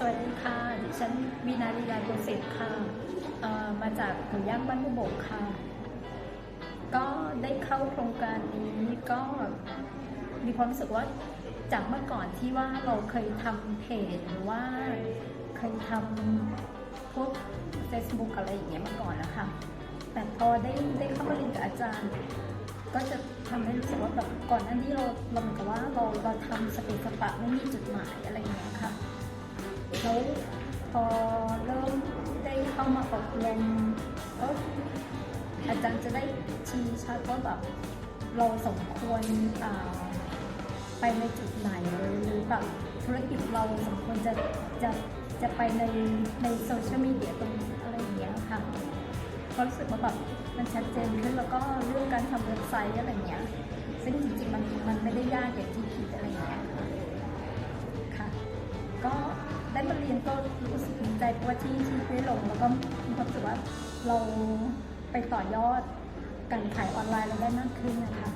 สวัสดีค่ะ ดิฉันวีนาลีลาโกเซตค่ะ มาจากหมูย่างบ้านบุโบกค่ะ ก็ได้เข้าโครงการนี้ก็มีความรู้สึกว่าจากเมื่อก่อนที่ว่าเราเคยทำเพจหรือว่าเคยทำพวก Facebook อะไรอย่างเงี้ยมาก่อนแล้วค่ะ แต่พอได้ได้เข้ามาเรียนกับอาจารย์ ก็จะทำให้รู้สึกว่าแบบก่อนหน้านี้เราเราเหมือนกับว่าเราเราทำสเปซสปะไม่มีจุดหมายอะไรอย่างเงี้ยค่ะ แล้วพอเริ่มได้เข้ามาอบรมก็อาจารย์จะได้ชี้ชัดว่าแบบเราสมควรไปในจุดไหนหรือแบบธุรกิจเราสมควรจะจะจะไปในในโซเชียลมีเดียตรงอะไรอย่างเงี้ยค่ะก็รู้สึกว่าแบบมันชัดเจนขึ้นแล้วก็เรื่องการทำเว็บไซต์อะไรอย่างเงี้ย ซึ่งจริงๆมันมันไม่ได้ยากอย่างที่คิดอะไรอย่างเงี้ยค่ะก็ ได้มาเรียนก็รู้สึกดีใจเพราะว่าที่ที่ได้ลงแล้วก็มีความรู้สึกว่าเราไปต่อยอดการขายออนไลน์เราได้มากขึ้นนะคะ